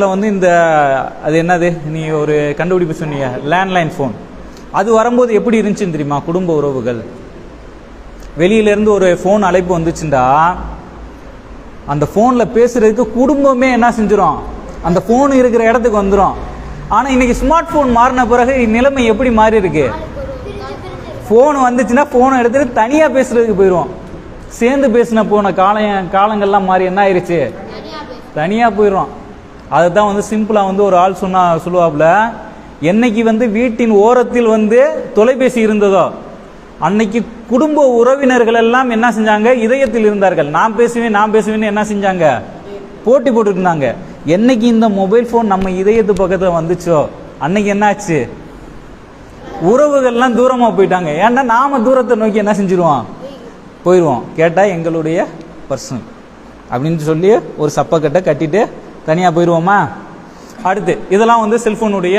இதில் வந்து இந்த அது என்னது? நீ ஒரு கண்டுபிடிப்பு சொன்னீங்க லேண்ட்லைன் ஃபோன் அது வரும்போது எப்படி இருந்துச்சுன்னு தெரியுமா? குடும்ப உறவுகள். வெளியிலேருந்து ஒரு ஃபோன் அழைப்பு வந்துச்சுண்டா. அந்த ஃபோனில் பேசுறதுக்கு குடும்பமே என்ன செஞ்சிடும் அந்த ஃபோன் இருக்கிற இடத்துக்கு வந்துடும் ஆனால் இன்னைக்கு ஸ்மார்ட் ஃபோன் மாறின பிறகு நிலைமை எப்படி மாறி இருக்கு? ஃபோன் வந்துச்சுன்னா ஃபோனை எடுத்துட்டு தனியாக பேசுறதுக்கு போயிடுவோம் சேர்ந்து பேசின போன கால காலங்கள்லாம் மாறி என்ன ஆயிருச்சு? தனியாக போயிடுறோம் அதை தான் வந்து சிம்பிளாக வந்து ஒரு ஆள் சொன்னா சொல்லுவாப்புல என்னைக்கு வந்து வீட்டின் ஓரத்தில் வந்து தொலைபேசி இருந்ததோ அன்னைக்கு குடும்ப உறவினர்கள் எல்லாம் என்ன செஞ்சாங்க? இதயத்தில் இருந்தார்கள். நான் பேசுவேன் நான் பேசுவேன்னு என்ன செஞ்சாங்க? போட்டி போட்டுட்டு இருந்தாங்க என்னைக்கு இந்த மொபைல் ஃபோன் நம்ம இதயத்து பக்கத்தில் வந்துச்சோ அன்னைக்கு என்னாச்சு? உறவுகள்லாம் தூரமாக போயிட்டாங்க. ஏன்னா நாம தூரத்தை நோக்கி என்ன செஞ்சிருவோம்? போயிடுவோம் கேட்டால் எங்களுடைய பர்சன் அப்படின்னு சொல்லி ஒரு சப்பக்கட்டை கட்டிட்டு தனியா போயிடுவோமா அடுத்து இதெல்லாம் வந்து செல்போனுடைய